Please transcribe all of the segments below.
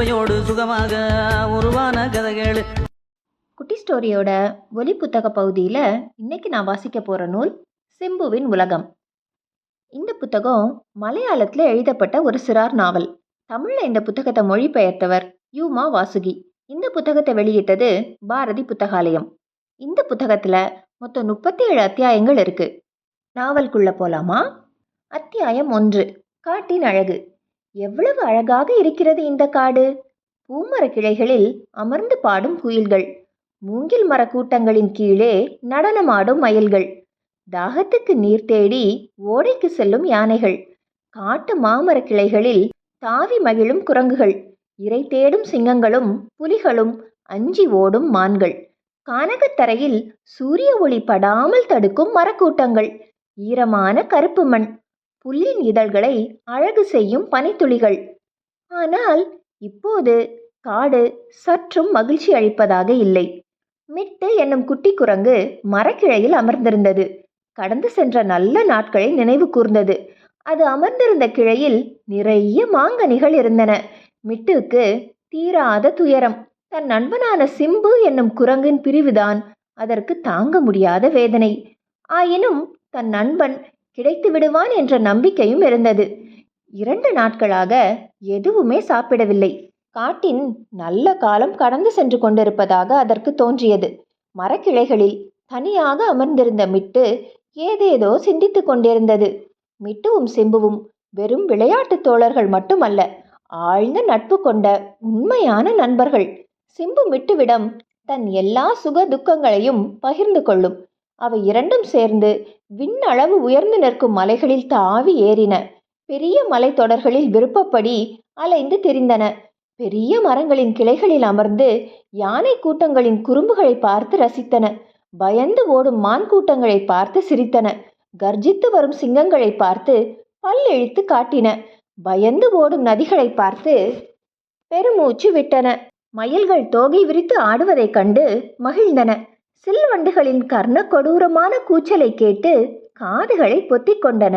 சுவையோடு சுகமாக உருவான கதைகள். குட்டி ஸ்டோரியோட ஒலி புத்தக பகுதியில் இன்னைக்கு நான் வாசிக்க போகிற நூல் சிம்புவின் உலகம். இந்த புத்தகம் மலையாளத்தில் எழுதப்பட்ட ஒரு சிறார் நாவல். தமிழில் இந்த புத்தகத்தை மொழிபெயர்த்தவர் யூமா வாசுகி. இந்த புத்தகத்தை வெளியிட்டது பாரதி புத்தகாலயம். இந்த புத்தகத்தில் மொத்தம் முப்பத்தி ஏழு அத்தியாயங்கள் இருக்கு. நாவல்குள்ளே போகலாமா அத்தியாயம் ஒன்று காட்டின் அழகு. எவ்வளவு அழகாக இருக்கிறது இந்த காடு? பூமர கிளைகளில் அமர்ந்து பாடும் குயில்கள் மூங்கில் மரக்கூட்டங்களின் கீழே நடனமாடும் மயில்கள் தாகத்துக்கு நீர் தேடி ஓடைக்கு செல்லும் யானைகள் காட்டு மாமர கிளைகளில் தாவி மகிழும் குரங்குகள் இரை தேடும் சிங்கங்களும் புலிகளும் அஞ்சி ஓடும் மான்கள் கானகத்தரையில் சூரிய ஒளி படாமல் தடுக்கும் மரக்கூட்டங்கள் ஈரமான கருப்பு மண் புல்லின் இதழ்களை அழகு செய்யும் பனித்துளிகள். ஆனால் இப்போது காடு சற்றும் மகிழ்ச்சி அளிப்பதாக இல்லை. மிட்டு என்னும் குட்டி குரங்கு மரக்கிளையில் அமர்ந்திருந்தது. கடந்து சென்ற நல்ல நாட்களை நினைவு கூர்ந்தது. அது அமர்ந்திருந்த கிளையில் நிறைய மாங்கனிகள் இருந்தன. மிட்டுக்கு தீராத துயரம். தன் நண்பனான சிம்பு என்னும் குரங்கின் பிரிவுதான் அதற்கு தாங்க முடியாத வேதனை. ஆயினும் தன் நண்பன் கிடைத்து விடுவான் என்ற நம்பிக்கையும் இருந்தது. இரண்டு நாட்களாக எதுவுமே சாப்பிடவில்லை. காட்டின் நல்ல காலம் கடந்து சென்று கொண்டிருப்பதாக அதற்கு தோன்றியது. மரக்கிளைகளில் தனியாக அமர்ந்திருந்த மிட்டு ஏதேதோ சிந்தித்துக் கொண்டிருந்தது. மிட்டுவும் சிம்புவும் வெறும் விளையாட்டு தோழர்கள் மட்டுமல்ல ஆழ்ந்த நட்பு கொண்ட உண்மையான நண்பர்கள். சிம்பு மிட்டுவிடம் தன் எல்லா சுக துக்கங்களையும் பகிர்ந்து கொள்ளும். அவை இரண்டும் சேர்ந்து விண்ணளவு உயர்ந்து நிற்கும் மலைகளில் தாவி ஏறின. பெரிய மலைத்தொடர்களில் விருப்பப்படி அலைந்து திரிந்தன. பெரிய மரங்களின் கிளைகளில் அமர்ந்து யானை கூட்டங்களின் குறும்புகளை பார்த்து ரசித்தன. பயந்து ஓடும் மான் கூட்டங்களை பார்த்து சிரித்தன. கர்ஜித்து வரும் சிங்கங்களை பார்த்து பல்லெழுத்து காட்டின. பயந்து ஓடும் நதிகளை பார்த்து பெருமூச்சு விட்டன. மயில்கள் தோகை விரித்து ஆடுவதைக் கண்டு மகிழ்ந்தன. சில்வண்டுகளின் கர்ண கொடூரமான கூச்சலை கேட்டு காதுகளை பொத்திக் கொண்டன.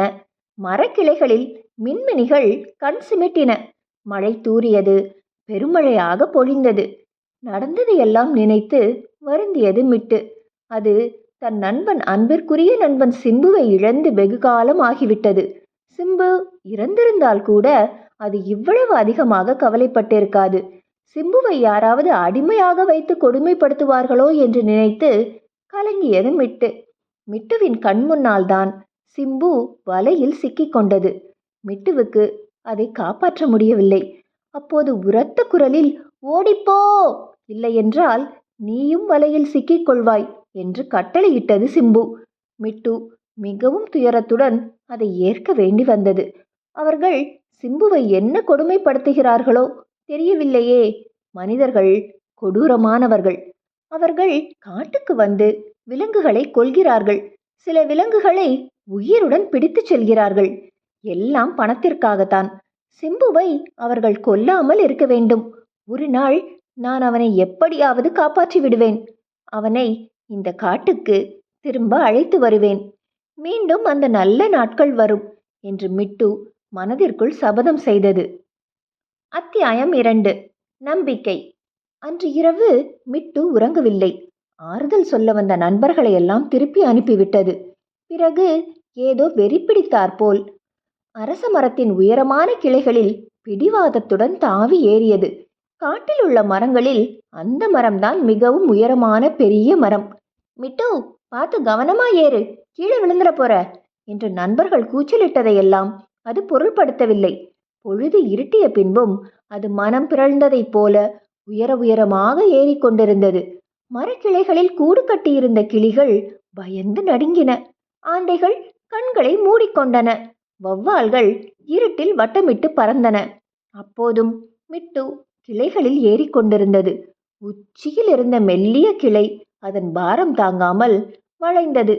மரக்கிளைகளில் மின்மினிகள் கண் சிமிட்டின. மழை தூறியது பெருமழையாக பொழிந்தது. நடந்தது எல்லாம் நினைத்து வருந்தியது மிட்டு. அது தன் நண்பன் அன்பிற்குரிய நண்பன் சிம்புவை இழந்து வெகு காலம் ஆகிவிட்டது. சிம்பு இறந்திருந்தால் கூட அது இவ்வளவு அதிகமாக கவலைப்பட்டிருக்காது. சிம்புவை யாராவது அடிமையாக வைத்து கொடுமைப்படுத்துவார்களோ என்று நினைத்து கலங்கியது மிட்டு. மிட்டுவின் கண் முன்னால் தான் சிம்பு வலையில் சிக்கிக்கொண்டது. மிட்டுவுக்கு அதை காப்பாற்ற முடியவில்லை. அப்போது உரத்த குரலில் ஓடிப்போ! இல்லையென்றால் நீயும் வலையில் சிக்கிக் கொள்வாய் என்று கட்டளையிட்டது சிம்பு. மிட்டு மிகவும் துயரத்துடன் அதை ஏற்க வேண்டி வந்தது. அவர்கள் சிம்புவை என்ன கொடுமைப்படுத்துகிறார்களோ தெரியவில்லையே. மனிதர்கள் கொடூரமானவர்கள். அவர்கள் காட்டுக்கு வந்து விலங்குகளை கொல்கிறார்கள். சில விலங்குகளை உயிருடன் பிடித்துச் செல்கிறார்கள். எல்லாம் பணத்திற்காகத்தான். சிம்புவை அவர்கள் கொல்லாமல் இருக்க வேண்டும். ஒரு நாள் நான் அவனை எப்படியாவது காப்பாற்றி விடுவேன். அவனை இந்த காட்டுக்கு திரும்ப அழைத்து வருவேன். மீண்டும் அந்த நல்ல நாட்கள் வரும் என்று மிட்டு மனதிற்குள் சபதம் செய்தது. அத்தியாயம் இரண்டு. நம்பிக்கை. அன்று இரவு மிட்டு உறங்கவில்லை. ஆறுதல் சொல்ல வந்த நண்பர்களை எல்லாம் திருப்பி அனுப்பிவிட்டது. பிறகு ஏதோ வெறி பிடித்தாற்போல் அரச மரத்தின் உயரமான கிளைகளில் பிடிவாதத்துடன் தாவி ஏறியது. காட்டில் உள்ள மரங்களில் அந்த மரம்தான் மிகவும் உயரமான பெரிய மரம். மிட்டு பார்த்து கவனமா ஏறு. கீழே விழுந்துட போற என்று நண்பர்கள் கூச்சலிட்டதையெல்லாம் அது பொருள்படுத்தவில்லை. பொழுது இருட்டிய பின்பும் அது மனம் பிறழ்ந்ததைப் போல உயர உயரமாக ஏறிக்கொண்டிருந்தது மரக்கிளைகளில் கூடு கட்டியிருந்த கிளிகள் பயந்து நடுங்கின. ஆந்தைகள் கண்களை மூடிக்கொண்டன வௌவால்கள் இருட்டில் வட்டமிட்டு பறந்தன. அப்போதும் மிட்டு கிளைகளில் ஏறிக்கொண்டிருந்தது உச்சியில் இருந்த மெல்லிய கிளை அதன் பாரம் தாங்காமல் வளைந்தது.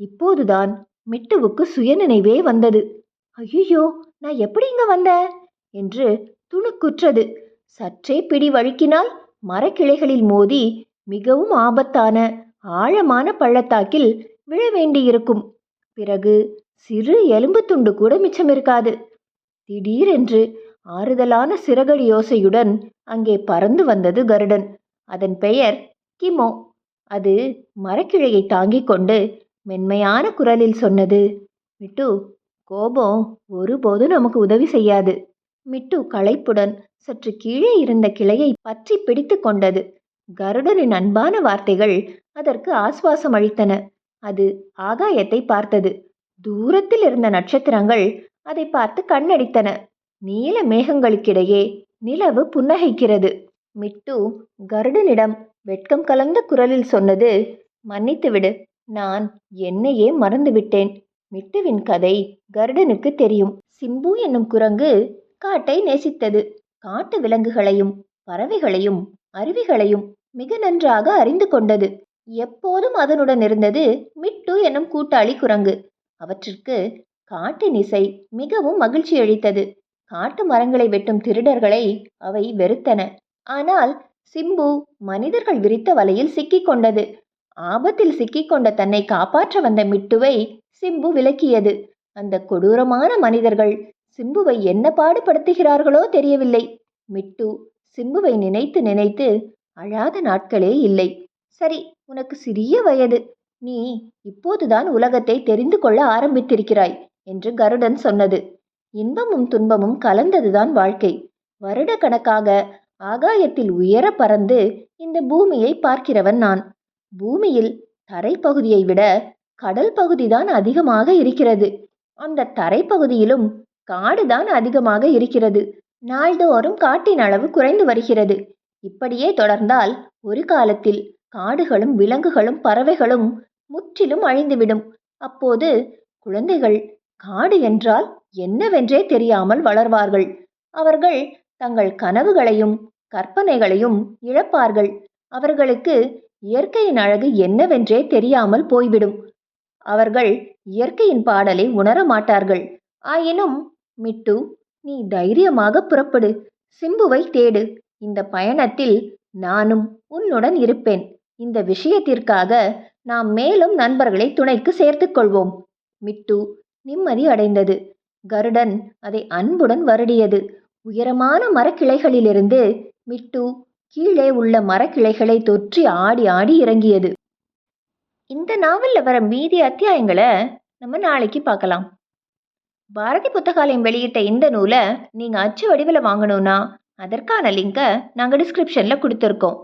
இப்போதுதான் மிட்டுவுக்கு சுயநினைவே வந்தது. ஐயோ நான் எப்படி இங்க வந்தேன் என்று துணுக்குற்றது. சற்றே பிடி வழுக்கினால் மரக்கிளைகளில் மோதி மிகவும் ஆபத்தான ஆழமான பள்ளத்தாக்கில் விழ வேண்டியிருக்கும். பிறகு சிறு எலும்பு துண்டு கூட மிச்சம் இருக்காது. திடீரென்று ஆறுதலான சிறகடி யோசையுடன் அங்கே பறந்து வந்தது கருடன். அதன் பெயர் கிமோ. அது மரக்கிளையை தாங்கிக் கொண்டு மென்மையான குரலில் சொன்னது மிட்டு கோபம் ஒருபோதும் நமக்கு உதவி செய்யாது. மிட்டு களைப்புடன் சற்று கீழே இருந்த கிளையை பற்றி பிடித்து கொண்டது. கருடனின் அன்பான வார்த்தைகள் அதற்கு ஆஸ்வாசம் அளித்தன. அது ஆகாயத்தை பார்த்தது. தூரத்தில் இருந்த நட்சத்திரங்கள் அதை பார்த்து கண்ணடித்தன. நீல மேகங்களுக்கிடையே நிலவு புன்னகைக்கிறது. மிட்டு கருடனிடம் வெட்கம் கலந்த குரலில் சொன்னது மன்னித்துவிடு நான் என்னையே மறந்துவிட்டேன். மிட்டுவின் கதை கருடனுக்கு தெரியும். சிம்பு என்னும் குரங்கு காட்டை நேசித்தது. காட்டு விலங்குகளையும் பறவைகளையும் அருவிகளையும் மிக நன்றாக அறிந்து கொண்டது. எப்போதும் அதனுடன் இருந்தது மிட்டு என்னும் கூட்டாளி குரங்கு. அவற்றிற்கு காட்டின் இசை மிகவும் மகிழ்ச்சி அளித்தது. காட்டு மரங்களை வெட்டும் திருடர்களை அவை வெறுத்தன. ஆனால் சிம்பு மனிதர்கள் விரித்த வலையில் சிக்கிக் கொண்டது. ஆபத்தில் சிக்கிக்கொண்ட தன்னை காப்பாற்ற வந்த மிட்டுவை சிம்பு விலக்கியது அந்த கொடூரமான மனிதர்கள் சிம்புவை என்ன பாடுபடுத்துகிறார்களோ தெரியவில்லை. மிட்டு சிம்புவை நினைத்து நினைத்து அழாத நாட்களே இல்லை. சரி உனக்கு சிறிய வயது. நீ இப்போதுதான் உலகத்தை தெரிந்து கொள்ள ஆரம்பித்திருக்கிறாய் என்று கருடன் சொன்னது. இன்பமும் துன்பமும் கலந்ததுதான் வாழ்க்கை. வருட கணக்காக ஆகாயத்தில் உயர பறந்து இந்த பூமியை பார்க்கிறவன் நான். பூமியில் தரைப்பகுதியை விட கடல் பகுதிதான் அதிகமாக இருக்கிறது. அந்த தரைப்பகுதியிலும் காடுதான் அதிகமாக இருக்கிறது. நாள்தோறும் காட்டின் அளவு குறைந்து வருகிறது. இப்படியே தொடர்ந்தால் ஒரு காலத்தில் காடுகளும் விலங்குகளும் பறவைகளும் முற்றிலும் அழிந்துவிடும். அப்போது குழந்தைகள் காடு என்றால் என்னவென்றே தெரியாமல் வளர்வார்கள். அவர்கள் தங்கள் கனவுகளையும் கற்பனைகளையும் இழப்பார்கள். அவர்களுக்கு இயற்கையின் அழகு என்னவென்றே தெரியாமல் போய்விடும். அவர்கள் இயற்கையின் பாடலை உணர மாட்டார்கள். ஆயினும் மிட்டு நீ தைரியமாக புறப்படு. சிம்புவை தேடு. இந்த பயணத்தில் நானும் உன்னுடன் இருப்பேன். இந்த விஷயத்திற்காக நாம் மேலும் நண்பர்களை துணைக்கு சேர்த்து கொள்வோம். மிட்டு நிம்மதி அடைந்தது. கருடன் அதை அன்புடன் வருடியது. உயரமான மரக்கிளைகளிலிருந்து மிட்டு கீழே உள்ள மரக்கிளைகளை தொற்றி ஆடி ஆடி இறங்கியது. இந்த நாவலில் வர மீதி அத்தியாயங்களை நம்ம நாளைக்கு பார்க்கலாம் பாரதி புத்தகாலயம் வெளியிட்ட இந்த நூலை நீங்கள் அச்சு வடிவில் வாங்கணும்னா அதற்கான லிங்கை நாங்கள் டிஸ்கிரிப்ஷனில் கொடுத்துருக்கோம்.